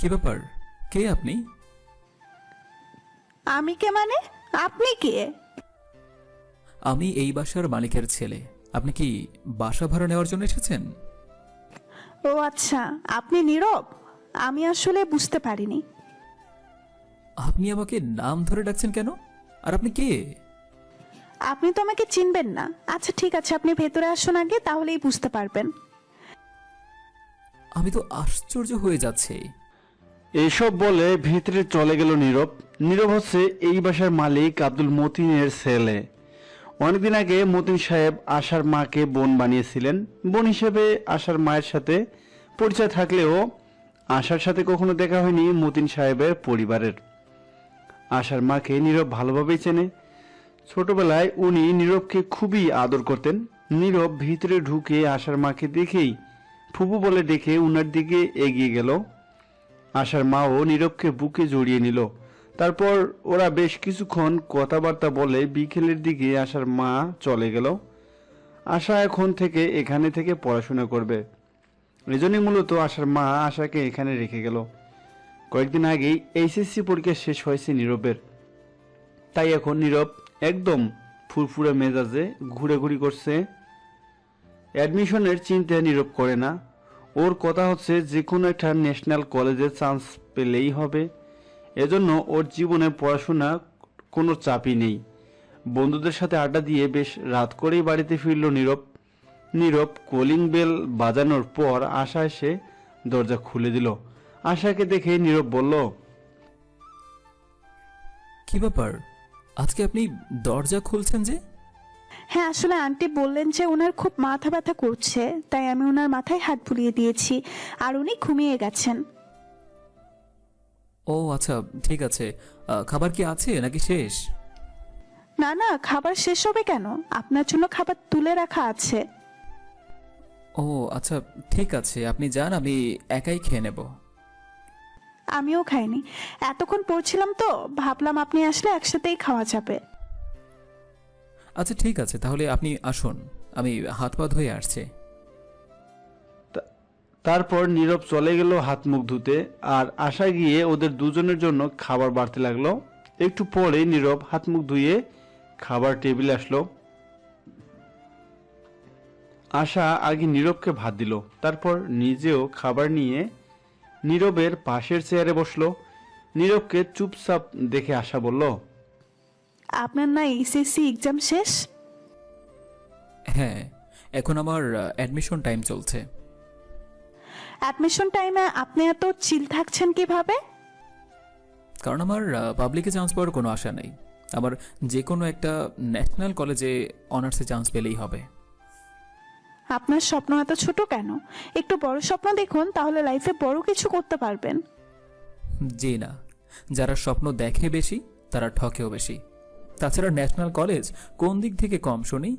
কি ব্যাপার? কে আপনি? আমি কে মানে? আপনি কে? আমি এই বাসার মালিকের ছেলে। আপনি কি বাসা ভাড়া নেওয়ার জন্য এসেছেন? ও আচ্ছা আপনি নীরব? আমি আসলে বুঝতে পারিনি। আপনি আমাকে নাম ধরে ডাকছেন কেন? আর আপনি কে? আপনি তো আমাকে চিনবেন না। আচ্ছা ঠিক আছে আপনি ভেতরে আসুন আগে তাহলেই বুঝতে পারবেন। আমি তো আশ্চর্য হয়ে যাচ্ছে। এইসব বলে ভিতরে চলে গেল নীরব। নীরব হচ্ছে এই বাসার মালিক আব্দুল মতিনের ছেলে। অনেকদিন আগে মতিন সাহেব আশার মাকে বোন বানিয়েছিলেন। বোন হিসেবে আশার মায়ের সাথে পরিচয় থাকলেও আশার সাথে কখনো দেখা হয়নি মতিন সাহেবের পরিবারের। আশার মাকে নীরব ভালোভাবেই চেনে। ছোটবেলায় উনি নীরবকে খুবই আদর করতেন। নীরব ভিতরে ঢুকে আশার মাকে দেখেই ফুপু বলে ডেকে উনার দিকে এগিয়ে গেল। আশার মাও নীরবকে বুকে জড়িয়ে নিল। তারপর ওরা বেশ কিছুক্ষণ কথাবার্তা বলে বিকেলের দিকে আশার মা চলে গেল। আশা এখন থেকে এখানে থেকে পড়াশোনা করবে। এজন্যই মূলত আশার মা আশাকে এখানে রেখে গেল। কয়েকদিন আগেই এইচএসসি পরীক্ষা শেষ হয়েছে নীরবের। তাই এখন নীরব একদম ফুরফুরে মেজাজে ঘুরে করছে। অ্যাডমিশনের চিন্তা নীরব করে না। ওর কথা হচ্ছে যে কোনো একটা ন্যাশনাল কলেজে চান্স পেলেই হবে। এজন্য ওর জীবনে পড়াশোনা কোনো চাপই নেই। বন্ধুদের সাথে আড্ডা দিয়ে বেশ রাত করেই বাড়িতে ফিরল নীরব। নীরব কলিং বেল বাজানোর পর আশা এসে দরজা খুলে দিল। আশাকে দেখে নীরব বলল, কি ব্যাপার? আজকে আপনি দরজা খুলছেন যে? হ্যাঁ আসলে আন্টি বললেন যে ওনার খুব মাথা ব্যথা করছে তাই আমি ওনার মাথায় হাত বুলিয়ে দিয়েছি আর উনি ঘুমিয়ে গেছেন। ও আচ্ছা ঠিক আছে। আহ, খাবার কি আছে নাকি শেষ? না না খাবার শেষ হবে কেন? আপনার জন্য খাবার তুলে রাখা আছে। ও আচ্ছা ঠিক আছে আপনি যান আমি একাই খেয়ে নেব। আমিও খাইনি। এতক্ষণ পড়ছিলাম তো ভাবলাম আপনি আসলে একসাথেই খাওয়া যাবে। আচ্ছা ঠিক আছে, তাহলে আপনি আসুন। আমি হাত পা ধুয়ে আসছি। তারপর নীরব চলে গেল হাত মুখ ধুতে, আর আশা গিয়ে ওদের দুজনের জন্য খাবার বাড়তে লাগল। একটু পরে নীরব হাত মুখ ধুয়ে খাবার টেবিলে আসলো। আশা আগে নীরবকে ভাত দিল, তারপর নিজেও খাবার নিয়ে নীরবের পাশের চেয়ারে বসল। নীরবকে চুপচাপ দেখে আশা বলল আপনার না এইচএসসি এক্সাম শেষ? হ্যাঁ এখন আমার অ্যাডমিশন টাইম চলছে। অ্যাডমিশন টাইমে আপনি এত চিল থাকছেন কীভাবে? কারণ আমার পাবলিকে চান্স পাওয়ার কোনো আশা নেই। আমার যে কোনো একটা ন্যাশনাল কলেজে অনার্সে চান্স পেলেই হবে। আপনার স্বপ্ন এত ছোট কেন? একটু বড় স্বপ্ন দেখুন তাহলে লাইফে বড় কিছু করতে পারবেন। জি না। যারা স্বপ্ন দেখে বেশি তারা ঠকেও বেশি। তাছাড়া ন্যাশনাল কলেজ কোন দিক থেকে কম শুনি?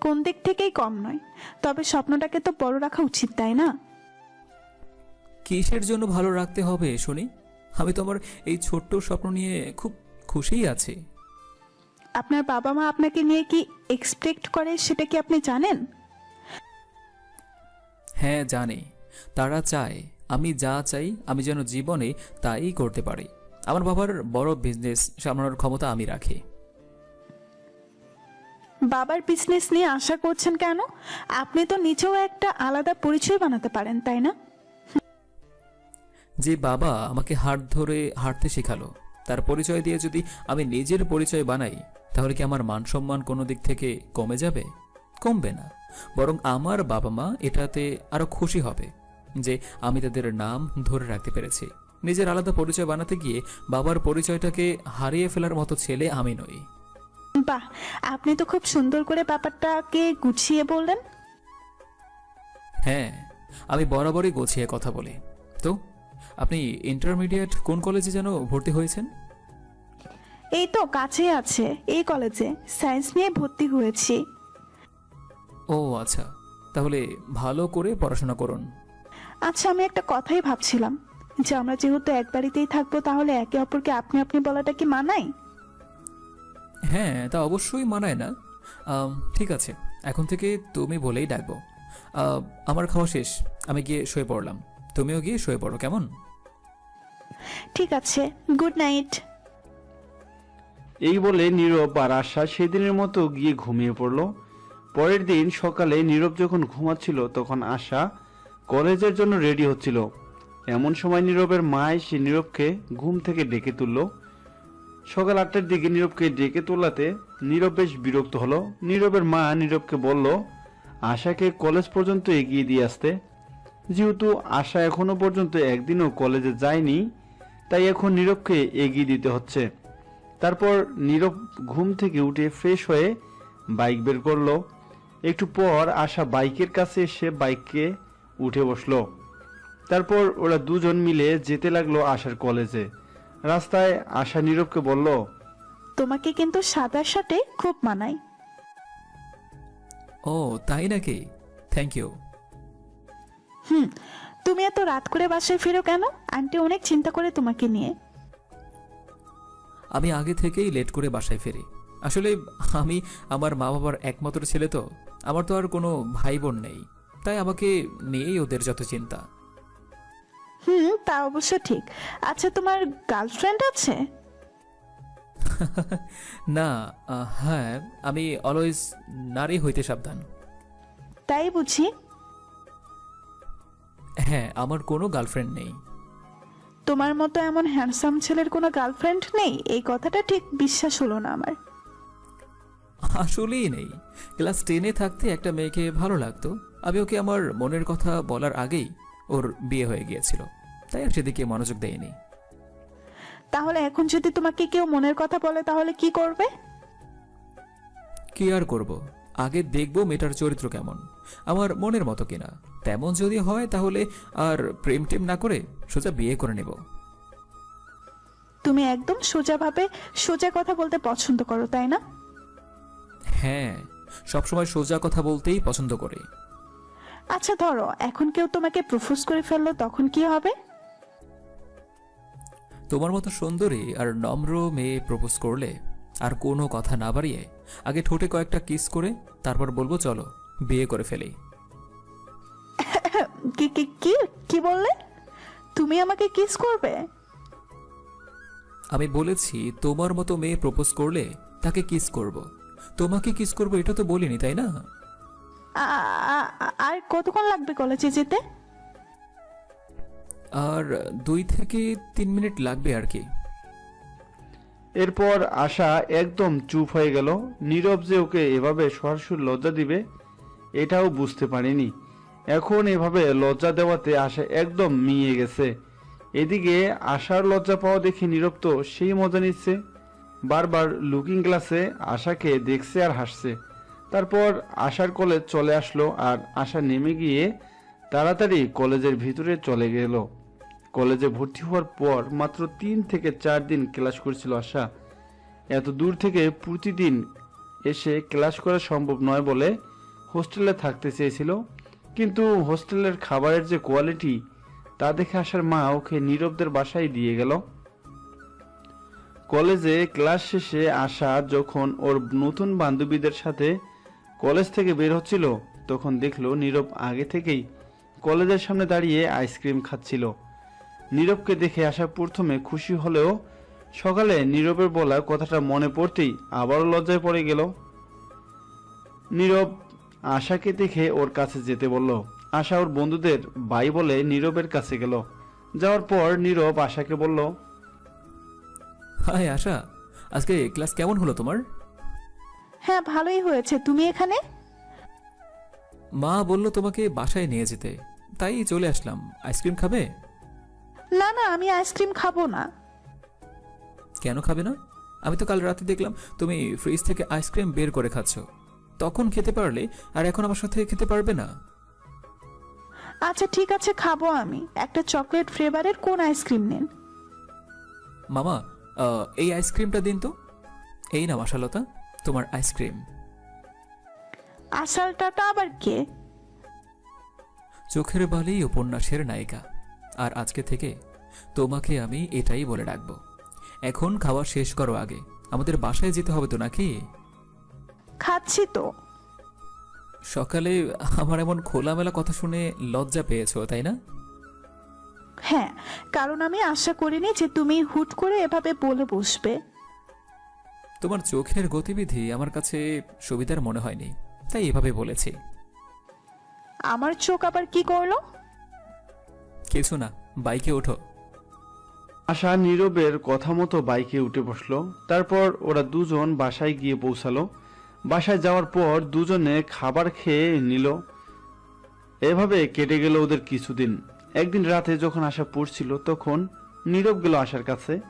কোন দিক থেকেই কম নয় তবে স্বপ্নটাকে তো বড় রাখা উচিত তাই না? কিসের জন্য ভালো রাখতে হবে শুনি? আমি তো আমার এই ছোট্ট স্বপ্ন নিয়ে খুব খুশিই আছি। আপনার বাবা মা আপনাকে নিয়ে কি এক্সপেক্ট করে সেটা কি আপনি জানেন? হ্যাঁ জানি। তারা চায় আমি যা চাই আমি যেন জীবনে তাই করতে পারি। আমার বাবার বড় বিজনেস সামলানোর ক্ষমতা আমি রাখি। বাবার বিজনেস নিয়ে আশা করছেন কেন? আপনি তো নিজেও একটা আলাদা পরিচয় বানাতে পারেন তাই না? যে বাবা আমাকে হাত ধরে হাঁটতে শেখালো তার পরিচয় দিয়ে যদি আমি নিজের পরিচয় বানাই তাহলে কি আমার মান সম্মান কোনো দিক থেকে কমে যাবে? কমবে না। বরং আমার বাবা মা এটাতে আরও খুশি হবে যে আমি তাদের নাম ধরে রাখতে পেরেছি। নিজের আলাদা পরিচয় বানাতে গিয়ে বাবার পরিচয়টাকে হারিয়ে ফেলার মতো ছেলে আমি নই। বাহ আপনি তো খুব সুন্দর করে ব্যাপারটাকে গুছিয়ে বললেন। হ্যাঁ আমি বরাবরই গোছিয়ে কথা বলি। তো আপনি ইন্টারমিডিয়েট কোন কলেজে যেন ভর্তি হয়েছেন? এই তো কাছে আছে এই কলেজে। সায়েন্স নিয়ে ভর্তি হয়েছি। ও আচ্ছা। তাহলে ভালো করে পড়াশোনা করুন। আচ্ছা আমি একটা কথাই ভাবছিলাম। যে আমরা যেহেতু এক বাড়িতেই থাকব তাহলে একে অপরকে আপনি আপনি বলাটা কি মানায়? হ্যাঁ তা অবশ্যই মানায় না। আম, ঠিক আছে এখন থেকে তুমি বলেই ডাকবো। আহ, আমার খাওয়া শেষ আমি গিয়ে শুয়ে পড়লাম। তুমিও গিয়ে শুয়ে পড়ো কেমন? ঠিক আছে গুড নাইট। এই বলে নীরব আর আশা সেদিনের মতো গিয়ে ঘুমিয়ে পড়ল। পরের দিন সকালে নীরব যখন ঘুমাচ্ছিল তখন আশা কলেজের জন্য রেডি হচ্ছিল। এমন সময় নীরবের মা এসে নীরবকে ঘুম থেকে ডেকে তুলল। সকাল আটটার দিকে নীরবকে ডেকে তোলাতে নীরব বেশ বিরক্ত হলো। নীরবের মা নীরবকে বলল, আশাকে কলেজ পর্যন্ত এগিয়ে দিয়ে আসতে। যেহেতু আশা এখনও পর্যন্ত একদিনও কলেজে যায়নি, তাই এখন নীরবকে এগিয়ে দিতে হচ্ছে। তারপর নীরব ঘুম থেকে উঠে ফ্রেশ হয়ে বাইক বের করল। একটু পর আশা বাইকের কাছে এসে বাইকে উঠে বসল। তারপর ওরা দুজন মিলে যেতে লাগল আশার কলেজে। রাস্তায় আশা নীরবকে বলল তোমাকে কিন্তু সাদার সাথে খুব মানায়। ও তাই নাকি? থ্যাংক ইউ হুম তুমি এত রাত করে বাসায় ফিরো কেন? আন্টি অনেক চিন্তা করে তোমাকে নিয়ে। আমি আগে থেকেই লেট করে বাসায় ফিরি। আসলে আমি আমার মা বাবার একমাত্র ছেলে তো। আমার তো আর কোনো ভাই বোন নেই। তাই আমাকে নিয়েই ওদের যত চিন্তা। হুম তা অবশ্য ঠিক। আচ্ছা তোমার গার্লফ্রেন্ড আছে? না আহ, হ্যাঁ আমি অলওয়েজ নারী হইতে সাবধান। তাই বুঝি? হ্যাঁ আমার কোনো গার্লফ্রেন্ড নেই। তোমার মতো এমন হ্যান্ডসাম ছেলের কোনো গার্লফ্রেন্ড নেই? এই কথাটা ঠিক বিশ্বাস হলো না আমার। আসলেই নেই। ক্লাস টেনে থাকতে একটা মেয়েকে ভালো লাগতো। আমি ওকে আমার মনের কথা বলার আগেই ওর বিয়ে হয়ে গিয়েছিল। তাই আর সেদিকে মনোযোগ দেয়নি। তাহলে এখন যদি তোমাকে কেউ মনের কথা বলে তাহলে কি করবে? কি আর করব? আগে দেখব মেয়েটার চরিত্র কেমন। আমার মনের মতো কিনা। তেমন যদি হয় তাহলে আর প্রেম টেম না করে সোজা বিয়ে করে নেব। তুমি একদম সোজাভাবে সোজা কথা বলতে পছন্দ করো তাই না? হ্যাঁ সবসময় সোজা কথা বলতেই পছন্দ করি। আচ্ছা ধরো এখন কেউ তোমাকে প্রপোজ করে ফেলল তখন কি হবে? তোমার মতো সুন্দরী আর নম্র মেয়ে প্রপোজ করলে আর কোনো কথা না বাড়িয়ে আগে ঠোঁটে কয়েকটা কিস করে তারপর বলব চলো বিয়ে করে ফেলি। কি কি কি কি বললে? তুমি আমাকে কিস করবে? আমি বলেছি তোমার মতো মেয়ে প্রপোজ করলে তাকে কিস করব। তোমাকে কিস করব এটা তো বলিনি তাই না? আর কতক্ষণ লাগবে কলেজে যেতে? আর দুই থেকে তিন মিনিট লাগবে আর কি। এরপর আশা একদম চুপ হয়ে গেল। নীরব যে ওকে এভাবে সরাসরি লজ্জা দিবে এটাও বুঝতে পারিনি। এখন এভাবে লজ্জা দেওয়াতে আশা একদম মিয়ে গেছে। এদিকে আশার লজ্জা পাওয়া দেখে নীরব তো সেই মজা নিচ্ছে। বারবার লুকিং গ্লাসে আশাকে দেখছে আর হাসছে। তারপর আশার কলেজ চলে আসলো আর আশা নেমে গিয়ে তাড়াতাড়ি কলেজের ভিতরে চলে গেল। কলেজে ভর্তি হওয়ার পর মাত্র তিন থেকে চার দিন ক্লাস করছিল আশা। এত দূর থেকে প্রতিদিন এসে ক্লাস করা সম্ভব নয় বলে হোস্টেলে থাকতে চেয়েছিল। কিন্তু হোস্টেলের খাবারের যে কোয়ালিটি, তা দেখে আসার মা ওকে নীরবদের বাসায় দিয়ে গেল। কলেজে ক্লাস শেষে আসা যখন ওর নতুন বান্ধবীদের সাথে কলেজ থেকে বের হচ্ছিল, তখন দেখল নীরব আগে থেকেই কলেজের সামনে দাঁড়িয়ে আইসক্রিম খাচ্ছিল। নীরবকে দেখে আসা প্রথমে খুশি হলেও সকালে নীরবের বলা কথাটা মনে পড়তেই আবারও লজ্জায় পড়ে গেল। নীরব আশাকে দেখে ওর কাছে যেতে বলল। আশা ওর বন্ধুদের বাই বলে নীরবের কাছে গেল। যাওয়ার পর নীরব আশাকে বলল হাই আশা, আজকে ক্লাস কেমন হলো তোমার? হ্যাঁ ভালোই হয়েছে। তুমি এখানে? মা বলল তোমাকে বাসায় নিয়ে যেতে। তাই চলে আসলাম। আইসক্রিম খাবে? না না আমি আইসক্রিম খাব না। কেন খাবে না? আমি তো কাল রাতে দেখলাম তুমি ফ্রিজ থেকে আইসক্রিম বের করে খাচ্ছ। তখন খেতে পারলে আর এখন আমার সাথে খেতে পারবে না। আচ্ছা ঠিক আছে খাব আমি। একটা চকলেট ফ্লেভারের কোন আইসক্রিম নেন? মামা আহ, এই আইসক্রিমটা দিন তো। এই না মাসালতা তোমার আইসক্রিম আসালটাটা আবার কে? চোখের বালি উপন্যাসের নায়িকা। আর আজকে থেকে তোমাকে আমি এটাই বলে রাখব। এখন খাওয়া শেষ করো আগে। আমাদের বাসায় যেতে হবে তো নাকি? খাচ্ছি তো। সকালে আমার এমন খোলামেলা কথা শুনে লজ্জা পেয়েছ তাই না? হ্যাঁ কারণ আমি আশা করিনি যে তুমি হুট করে এভাবে বলে বসবে। তোমার চোখের গতিবিধি আমার কাছে সুবিধার মনে হয়নি তাই এভাবে বলেছি। আমার চোখ আবার কি করল? কিছু না বাইকে ওঠো। আশা নীরবের কথা মতো বাইকে উঠে বসল তারপর ওরা দুজন বাসায় গিয়ে পৌঁছালো। বাসায় যাওয়ার পর দুজনে খাবার খেয়ে নিল। এভাবে কেটে গেল ওদের কিছুদিন। একদিন রাতে যখন আশা পড়ছিল তখন নীরব গেল আশার কাছে।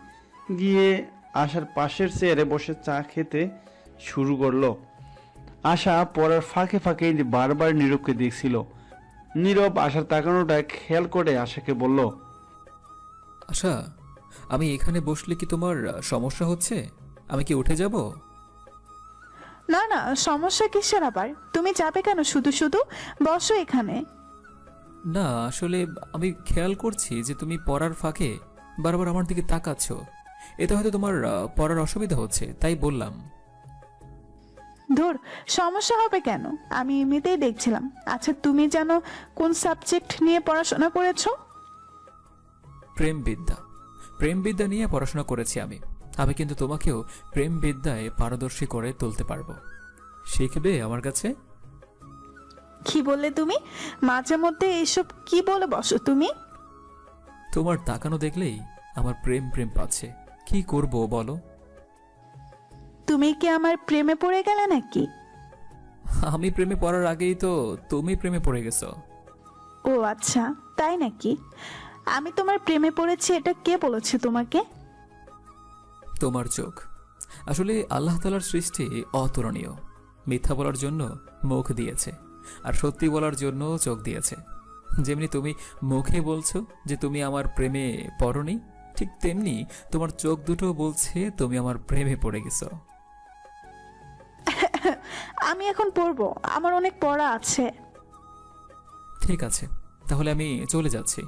গিয়ে আশার পাশের চেয়ারে বসে চা খেতে শুরু করল। আশা পড়ার ফাঁকে ফাঁকে বারবার নীরবকে দেখছিল। নীরব আশার তাকানোটা খেয়াল করে আশাকে বলল আশা আমি এখানে বসলে কি তোমার সমস্যা হচ্ছে? আমি কি উঠে যাব? না না সমস্যা কিসের আবার? তুমি যাবে কেন শুধু শুধু? বসো এখানে। না আসলে আমি খেয়াল করছি যে তুমি পড়ার ফাঁকে বারবার আমার দিকে তাকাচ্ছ। এতে হয়তো তোমার পড়ার অসুবিধা হচ্ছে তাই বললাম। ধুর সমস্যা হবে কেন? আমি এমনিতেই দেখছিলাম। আচ্ছা তুমি জানো কোন সাবজেক্ট নিয়ে পড়াশোনা করেছ? প্রেম বিদ্যা প্রেম বিদ্যা নিয়ে পড়াশোনা করেছি আমি। আমি কিন্তু তোমাকেও প্রেম বিদ্যায় পারদর্শী করে তুলতে পারব। শিখবে আমার কাছে? কি বললে তুমি? মাঝে মধ্যে এইসব কি বলে বসো তুমি? তোমার তাকানো দেখলেই আমার প্রেম প্রেম পাচ্ছে। কি করব বলো। তুমি কি আমার প্রেমে পড়ে গেলে নাকি? আমি প্রেমে পড়ার আগেই তো তুমি প্রেমে পড়ে গেছো। ও আচ্ছা তাই নাকি? আমি তোমার প্রেমে পড়েছি এটা কে বলেছে তোমাকে? তোমার চোখ। আসলে আল্লাহ তালার সৃষ্টি অতুলনীয়। মিথ্যা বলার জন্য মুখ দিয়েছে আর সত্যি বলার জন্য চোখ দিয়েছে। যেমনি তুমি মুখে বলছো যে তুমি আমার প্রেমে পড়নি ঠিক তেমনি তোমার চোখ দুটো বলছে তুমি আমার প্রেমে পড়ে গেছো। আমি এখন পড়ব আমার অনেক পড়া আছে। ঠিক আছে তাহলে আমি চলে যাচ্ছি।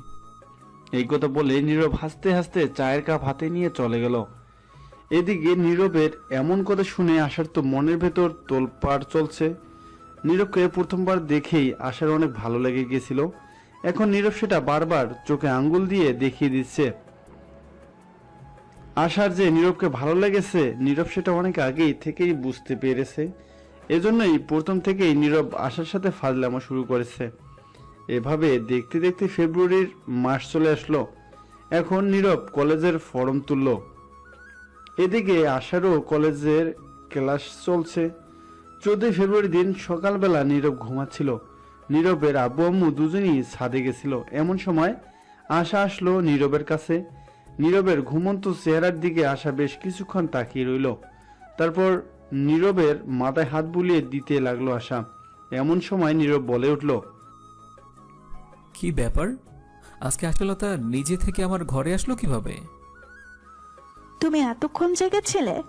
এই কথা বলে নীরব হাসতে হাসতে চায়ের কাপ হাতে নিয়ে চলে গেল। এদিকে নীরবের এমন কথা শুনে আশার তো মনের ভেতর তোলপাড় চলছে। নীরবকে প্রথমবার দেখেই আশার অনেক ভালো লেগে গেছিল। এখন নীরব সেটা বারবার চোখে আঙ্গুল দিয়ে দেখিয়ে দিচ্ছে। আশার যে নীরবকে ভালো লেগেছে, নীরব সেটা অনেক আগেই থেকেই বুঝতে পেরেছে। এজন্যই প্রথম থেকেই নীরব আশার সাথে ফাজলামা শুরু করেছে। এভাবে দেখতে দেখতে ফেব্রুয়ারির মাস চলে আসলো। এখন নীরব কলেজের ফর্ম তুলল। এদিকে আশারও কলেজের ক্লাস চলছে। চোদ্দই ফেব্রুয়ারি দিন সকালবেলা নীরব ঘুমাচ্ছিল। নীরবের আব্বু আম্মু দুজনই ছাদে গেছিল। এমন সময় আশা আসলো নীরবের কাছে। নীরবের ঘুমন্ত চেহারার দিকে আশা বেশ কিছুক্ষণ তাকিয়ে রইল। তারপর নীরবের মাথায় হাত বুলিয়ে দিতে লাগল আশা। এমন সময় নীরব বলে উঠল কি ব্যাপার? আজকে আশালতা নিজে থেকে আমার ঘরে আসলো কীভাবে? তুমি এতক্ষণ জেগেছিলে?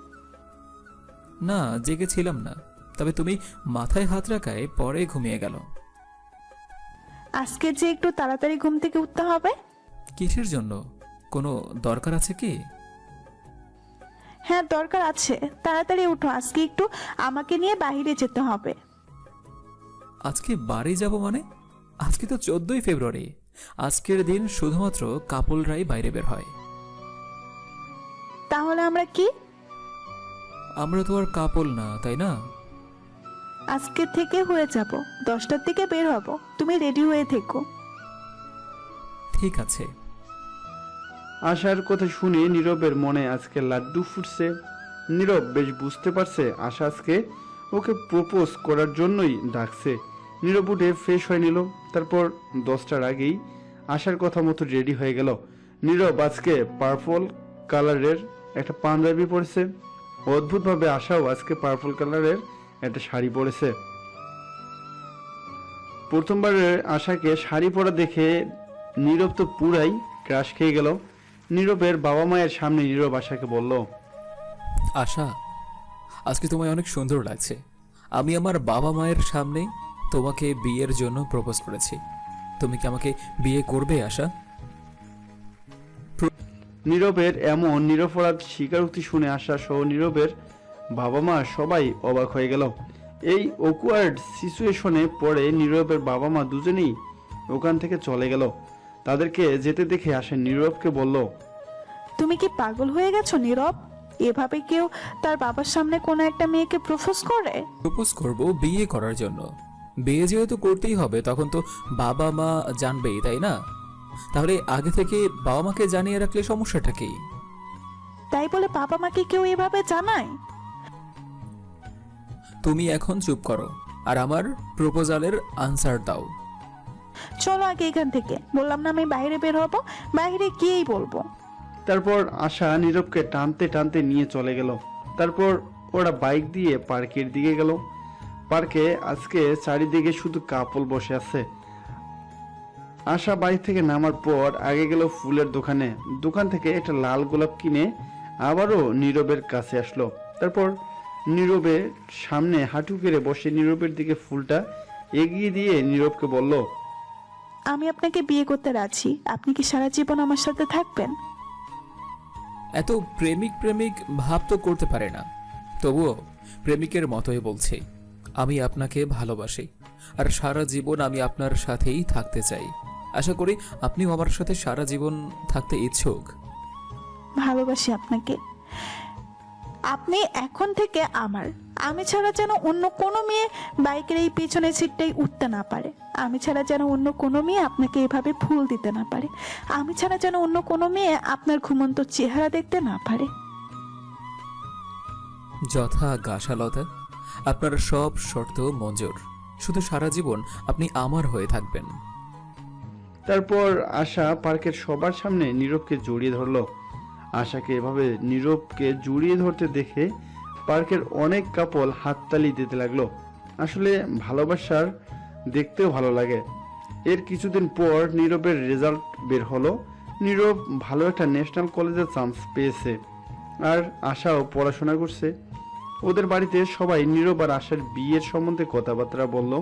না জেগেছিলাম না। তবে তুমি মাথায় হাত রাখায় পরে ঘুমিয়ে গেল। আজকে যে একটু তাড়াতাড়ি ঘুম থেকে উঠতে হবে? কিসের জন্য? কোনো দরকার আছে কি? হ্যাঁ দরকার আছে। তাড়াতাড়ি উঠো আজকে একটু আমাকে নিয়ে বাইরে যেতে হবে। আজকে বাড়ি যাব মানে? আজকে তো চোদ্দই ফেব্রুয়ারি। আজকের দিন শুধুমাত্র কাপলরাই বাইরে বের হয়। তাহলে আমরা কি? আমরা তো আর কাপল না তাই না? আজকে থেকে হয়ে যাব। দশটার দিকে বের হব। তুমি রেডি হয়ে থেকো। ঠিক আছে। আশার কথা শুনে নীরবের মনে আজকে লাড্ডু ফুটছে। নীরব বেশ বুঝতে পারছে আশা আজকে ওকে প্রপোজ করার জন্যই ডাকছে। নীরব উঠে ফ্রেশ হয়ে নিল। তারপর দশটার আগেই আশার কথা মতো রেডি হয়ে গেল। নীরব আজকে পার্পল কালারের একটা পাঞ্জাবি পরেছে। অদ্ভুতভাবে আশাও আজকে পার্পল কালারের একটা শাড়ি পরেছে। প্রথমবারের আশাকে শাড়ি পরা দেখে নীরব তো পুরাই ক্রাশ খেয়ে গেল। নীরবের বাবা মায়ের সামনে নীরব আশাকে বলল আশা আজকে তোমায় অনেক সুন্দর লাগছে। আমি আমার বাবা মায়ের সামনে তোমাকে বিয়ের জন্য প্রপোজ করেছি। তুমি কি আমাকে বিয়ে করবে আশা? নীরবের এমন নিরপরাধ স্বীকারোক্তি শুনে আসা সহ নীরবের বাবা মা সবাই অবাক হয়ে গেল। এই ওকুয়ার্ড সিচুয়েশনে পড়ে নীরবের বাবা মা দুজনেই ওখান থেকে চলে গেল। তাদেরকে যেতে দেখে আশা নীরবকে বলল তুমি কি পাগল হয়ে গেছো নীরব? এভাবে কেউ তার বাবার সামনে কোনো একটা মেয়েকে প্রপোজ করে? প্রপোজ করব বিয়ে করার জন্য। বিয়ে যেহেতু করতেই হবে তখন তো বাবা মা জানবেই তাই না? তাহলে আগে থেকে বাবা মাকে জানিয়ে রাখলে সমস্যাটা কি? তাই বলে বাবা মাকে কেউ এভাবে জানায়? তুমি এখন চুপ করো আর আমার প্রপোজালের আনসার দাও। চলো আগে এখান থেকে। বললাম না আমি বাইরে বের হব, বাইরে গিয়েই বলব। তারপর আশা নীরবকে টানতে টানতে নিয়ে চলে গেল। তারপর ওরা বাইক দিয়ে পার্কের দিকে গেল। পার্কে আজকে চারিদিকে শুধু কাপল বসে আছে। আশা বাইক থেকে নামার পর আগে গেল ফুলের দোকানে। দোকান থেকে একটা লাল গোলাপ কিনে আবারও নীরবের কাছে আসলো। তারপর নীরবের সামনে হাঁটু কেড়ে বসে নীরবের দিকে ফুলটা এগিয়ে দিয়ে নীরবকে বলল আমি আপনাকে বিয়ে করতে রাজি। আপনি কি সারা জীবন আমার সাথে থাকবেন? এত প্রেমিক প্রেমিক ভাব তো করতে পারে না। তবুও প্রেমিকের মতোই বলছি আমি আপনাকে ভালোবাসি আর সারা জীবন আমি আপনার সাথেই থাকতে চাই। আশা করি আপনিও আমার সাথে সারা জীবন থাকতে ইচ্ছুক। ভালোবাসি আপনাকে। আপনি এখন থেকে আমার। আমি ছাড়া যেন অন্য কোনো মেয়ে বাইকের এই পেছনের সিটটাই উঠতে না পারে। আমি ছাড়া যেন অন্য কোনো মেয়ে আপনাকে এভাবে ফুল দিতে না পারে। আমি ছাড়া যেন অন্য কোনো মেয়ে আপনার ঘুমন্ত চেহারা দেখতে না পারে। যথা গাছালতা আপনার সব শর্ত মঞ্জুর। শুধু সারা জীবন আপনি আমার হয়ে থাকবেন। তারপর আশা পার্কের সবার সামনে নীরবকে জড়িয়ে ধরলো। আশাকে এভাবে নীরবকে জড়িয়ে ধরতে দেখে পার্কের অনেক কাপল হাততালি দিতে লাগল। আসলে ভালোবাসার দেখতেও ভালো লাগে। এর কিছুদিন পর নীরবের রেজাল্ট বের হলো। নীরব ভালো একটা ন্যাশনাল কলেজে চান্স পেয়েছে আর আশাও পড়াশোনা করছে। ওদের বাড়িতে সবাই নীরব আর আশার বিয়ের সম্বন্ধে কথাবার্তা বলল।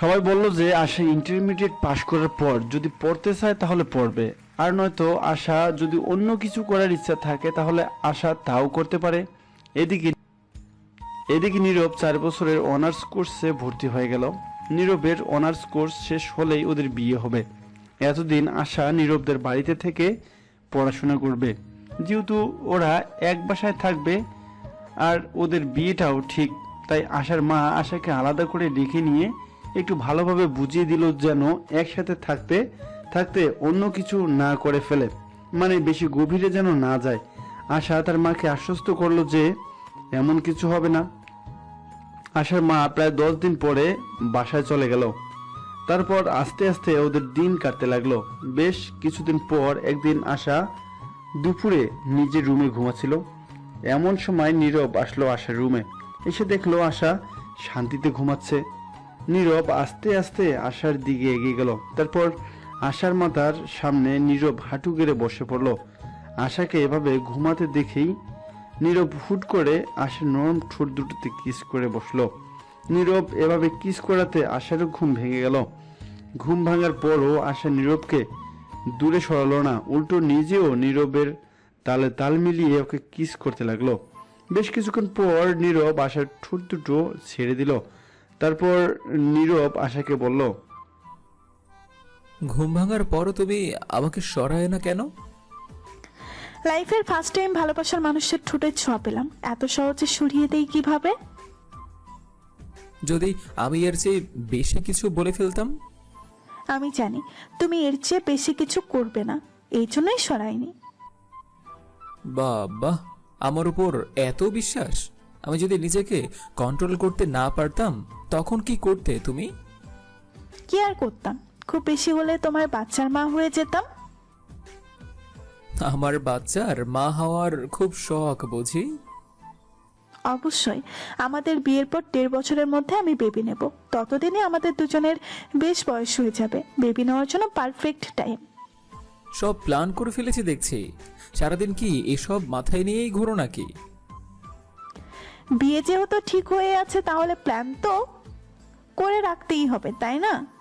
সবাই বলল যে আশা ইন্টারমিডিয়েট পাশ করার পর যদি পড়তে চায় তাহলে পড়বে। আর নয়তো আশা যদি অন্য কিছু করার ইচ্ছা থাকে তাহলে আশা তাও করতে পারে। এদিকে এদিকে নীরব চার বছরের অনার্স কোর্সে ভর্তি হয়ে গেল। নীরবের অনার্স কোর্স শেষ হলেই ওদের বিয়ে হবে। এতদিন আশা নীরবদের বাড়িতে থেকে পড়াশোনা করবে। যেহেতু ওরা এক বাসায় থাকবে আর ওদের বিয়েটাও ঠিক, তাই আশার মা আশাকে আলাদা করে ডেকে নিয়ে একটু ভালোভাবে বুঝিয়ে দিল যেন একসাথে থাকতে থাকতে অন্য কিছু না করে ফেলে। মানে বেশি গভীরে যেন না যায়। আশা তার মাকে আশ্বস্ত করল যে এমন কিছু হবে না। আশার মা প্রায় দশ দিন পরে বাসায় চলে গেল। তারপর আস্তে আস্তে ওদের দিন কাটতে লাগল। বেশ কিছুদিন পর একদিন আশা দুপুরে নিজের রুমে ঘুমাচ্ছিল। এমন সময় নীরব আসলো আশার রুমে। এসে দেখল আশা শান্তিতে ঘুমাচ্ছে। নীরব আস্তে আস্তে আশার দিকে এগিয়ে গেল। তারপর আশার মাথার সামনে নীরব হাঁটু গেড়ে বসে পড়ল। আশাকে এভাবে ঘুমাতে দেখেই নীরব হুট করে আশার নরম ঠোঁট দুটোতে কিস করে বসল। নীরব এভাবে কিস করাতে আশারও ঘুম ভেঙে গেল। ঘুম ভাঙার পরও আশা নীরবকে দূরে সরালো না, উল্টো নিজেও নীরবের তালে তাল মিলিয়ে ওকে কিস করতে লাগল। বেশ কিছুক্ষণ পর নীরব আশার ঠোঁট দুটো ছেড়ে দিল। তারপর নীরব আশাকে বলল, ঘুম ভাঙার পরও তুমি আমাকে সরায় না কেন? লাইফের ফার্স্ট টাইম ভালোবাসার মানুষের ঠোঁটের ছোঁয়া পেলাম। এত সহজে সরিয়ে দেই কীভাবে? যদি আমি এর চেয়ে বেশি কিছু বলে ফেলতাম? আমি জানি তুমি এর চেয়ে বেশি কিছু করবে না। এই জন্যই সরাইনি। বাবা আমার উপর এত বিশ্বাস? আমি যদি নিজেকে কন্ট্রোল করতে না পারতাম তখন কি করতে তুমি? কি আর করতাম? খুব বেশি হলে তোমার বাচ্চার মা হয়ে যেতাম। আমার বাচ্চার মা হওয়ার খুব শখ বুঝি? অবশ্যই। আমাদের বিয়ের পর দেড় বছরের মধ্যে আমি বেবি নেব। ততদিনে আমাদের দুজনের বেশ বয়স হয়ে যাবে। বেবি নেওয়ার জন্য পারফেক্ট টাইম সব প্ল্যান করে ফেলেছি দেখছি। সারাদিন কি এসব মাথায় নিয়েই ঘোরো নাকি? বিয়ে যেহেতু ঠিক হয়ে আছে তাহলে প্ল্যান তো করে রাখতেই হবে তাই না?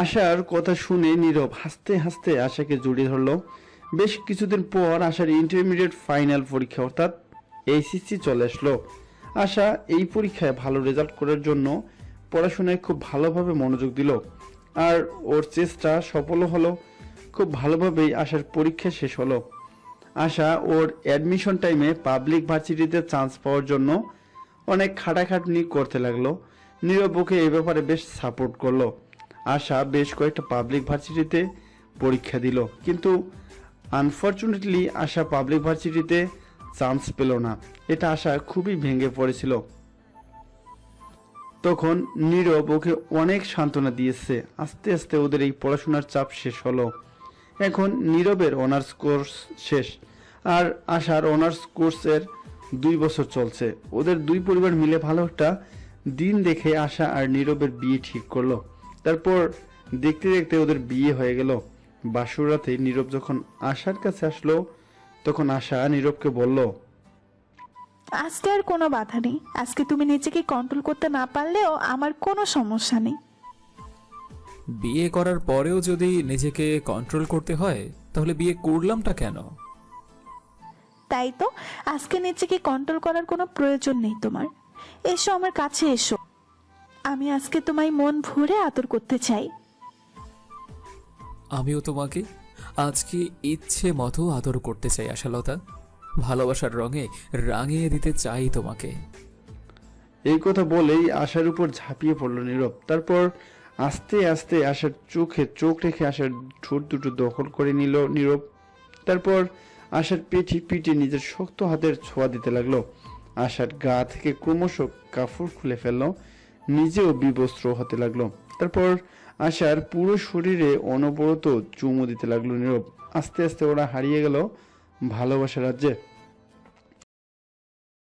আশার কথা শুনে নীরব হাসতে হাসতে আশাকে জড়িয়ে ধরলো। বেশ কিছুদিন পর আশার ইন্টারমিডিয়েট ফাইনাল পরীক্ষা অর্থাৎ এইচএসসি চলে আসলো। আশা এই পরীক্ষায় ভালো রেজাল্ট করার জন্য পড়াশোনায় খুব ভালোভাবে মনোযোগ দিল আর ওর চেষ্টা সফলও হলো। খুব ভালোভাবেই আশার পরীক্ষা শেষ হলো। আশা ওর অ্যাডমিশন টাইমে পাবলিক ভার্সিটিতে চান্স পাওয়ার জন্য অনেক খাটাখাটনি করতে লাগল। নীরব ওকে এ ব্যাপারে বেশ সাপোর্ট করল। আশা বেশ কয়েকটা পাবলিক ভার্সিটিতে পরীক্ষা দিল। কিন্তু আনফর্চুনেটলি আশা পাবলিক ভার্সিটিতে চান্স পেল না। এটা আশা খুবই ভেঙে পড়েছিল। তখন নীরব ওকে অনেক সান্ত্বনা দিয়েছে। আস্তে আস্তে ওদের এই পড়াশোনার চাপ শেষ হলো। এখন নীরবের অনার্স কোর্স শেষ। আর আশার অনার্স কোর্সের দুই বছর চলছে। ওদের দুই পরিবার মিলে ভালো একটা দিন দেখে আশা আর নীরবের বিয়ে ঠিক করল। তারপর দেখতে দেখতে ওদের বিয়ে হয়ে গেল। বাসুর রাতে নীরব যখন আশার কাছে আসলো তখন আশা নীরবকে বলল আজকে আর কোনো বাধা নেই। আজকে তুমি নিজেকে কন্ট্রোল করতে না পারলেও আমার কোনো সমস্যা নেই। বিয়ে করার পরেও যদি নিজেকে কন্ট্রোল করতে হয় তাহলে বিয়ে করলামটা কেন? তাই তো আজকে নিজেকে কন্ট্রোল করার কোনো প্রয়োজন নেই তোমার। এসো আমার কাছে এসো। আমি আজকে তোমায় মন ভরে আদর করতে চাই। আমিও তোমাকে আজকে ইচ্ছে মতো আদর করতে চাই আশালতা। ভালোবাসার রঙে রাঙিয়ে দিতে চাই তোমাকে। এই কথা বলেই আশার উপর ঝাঁপিয়ে পড়ল নীরব। তারপর আস্তে আস্তে আশার চোখে চোখ রেখে আশার ঠোঁট দুটো দখল করে নিল নীরব। তারপর আশার পেটি পিটে নিজের শক্ত হাতের ছোঁয়া দিতে লাগল। আশার গা থেকে ক্রমশ কাপড় খুলে ফেলল। নিজেও বিবস্ত্র হতে লাগল। তারপর আশার পুরো শরীরে অনবরত চুমু দিতে লাগল নীরব। আস্তে আস্তে ওরা হারিয়ে গেল ভালোবাসার রাজ্যে।